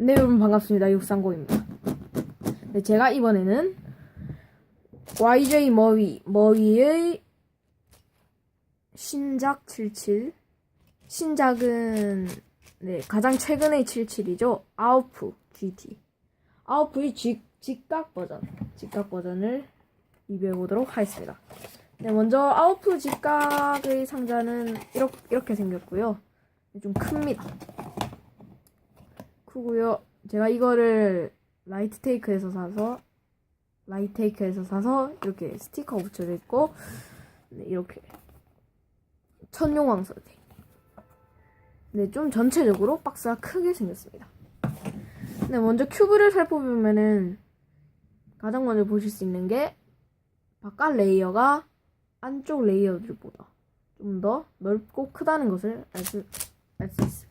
네 여러분 반갑습니다. 육상고입니다. 네 제가 이번에는 YJ 머위 머위의 신작 77 신작은 네 가장 최근의 77이죠. 아우프 GT 아우프의 직, 직각 버전 직각 버전을 리뷰해 보도록 하겠습니다. 네 먼저 아우프 직각의 상자는 이렇게, 이렇게 생겼고요. 좀 큽니다 크고요. 제가 이거를 라이트테이크에서 사서 라이트테이크에서 사서 이렇게 스티커 붙여져 있고 네, 이렇게 천용왕 선생. 네, 좀 전체적으로 박스가 크게 생겼습니다. 네, 먼저 큐브를 살펴보면은 가장 먼저 보실 수 있는 게 바깥 레이어가 안쪽 레이어들보다 좀 더 넓고 크다는 것을 알 수 알수 있을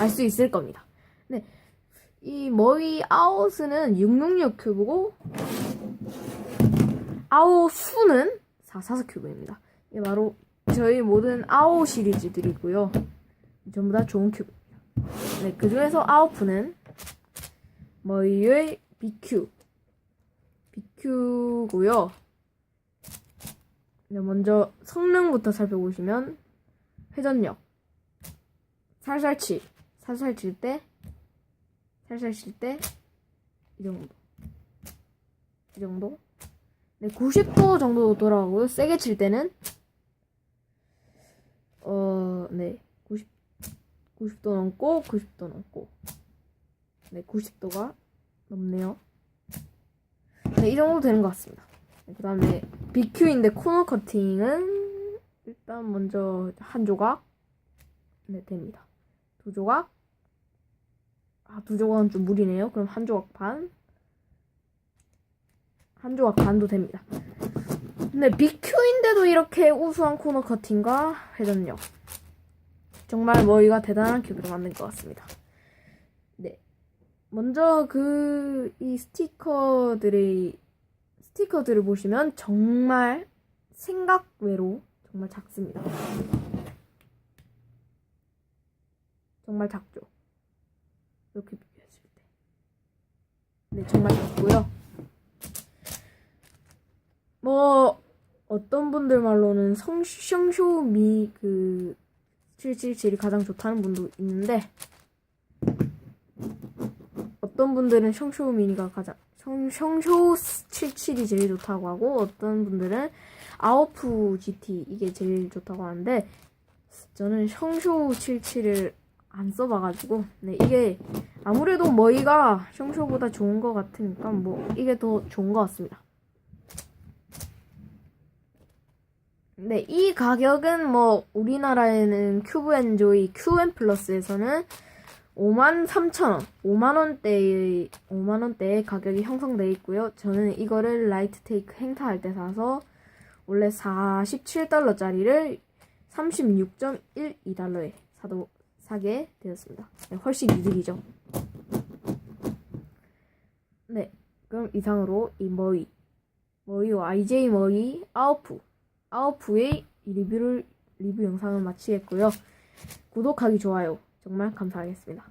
알수 있을 겁니다. 네. 이 머위 아웃은 666 큐브고 아웃수는 444 큐브입니다. 이게 바로 저희 모든 아웃 시리즈들이고요. 전부 다 좋은 큐브입니다. 네, 그 중에서 아웃프는 머위의 BQ BQ고요. 네, 먼저 성능부터 살펴보시면 회전력 살살 치 살살 칠 때 살살 칠 때? 이 정도. 이 정도? 네 90도 정도 돌아가고요. 세게 칠 때는? 어네. 90 90도 넘고 90도 넘고. 네 90도가 넘네요. 네 이 정도 되는 것 같습니다. 네, 그 다음에 BQ인데 코너 커팅은 일단 먼저 한 조각? 네 됩니다. 두 조각 아, 두 조각은 좀 무리네요. 그럼 한 조각 반. 한 조각 반도 됩니다. 근데 BQ인데도 이렇게 우수한 코너 커팅과 회전력. 정말 머리가 대단한 큐브를 만든 것 같습니다. 네. 먼저 그, 이 스티커들의, 스티커들을 보시면 정말 생각 외로 정말 작습니다. 정말 작죠. 이렇게 비교했을 때. 네, 정말 작고요. 뭐 어떤 분들 말로는 성, 성쇼미 그 777이 가장 좋다는 분도 있는데 어떤 분들은 성쇼미니가 가장 성, 성쇼 77이 제일 좋다고 하고 어떤 분들은 아우프 GT 이게 제일 좋다고 하는데 저는 성쇼 77을 안 써봐가지고 네 이게 아무래도 머리가 숑쇼보다 좋은 것 같으니까 뭐 이게 더 좋은 것 같습니다. 네, 이 가격은 뭐 우리나라에는 큐브 엔조이 큐엔 플러스에서는 53,000원, 5만원대의 5만원대의 가격이 형성되어 있고요. 저는 이거를 라이트 테이크 행사할 때 사서 원래 47달러짜리를 36.12달러에 사도 사게 되었습니다. 네, 훨씬 이득이죠. 네, 그럼 이상으로 이 머위, 머위와 IJ 머위 아우프, 아우프의 리뷰를 리뷰 영상을 마치겠고요. 구독하기 좋아요 정말 감사하겠습니다.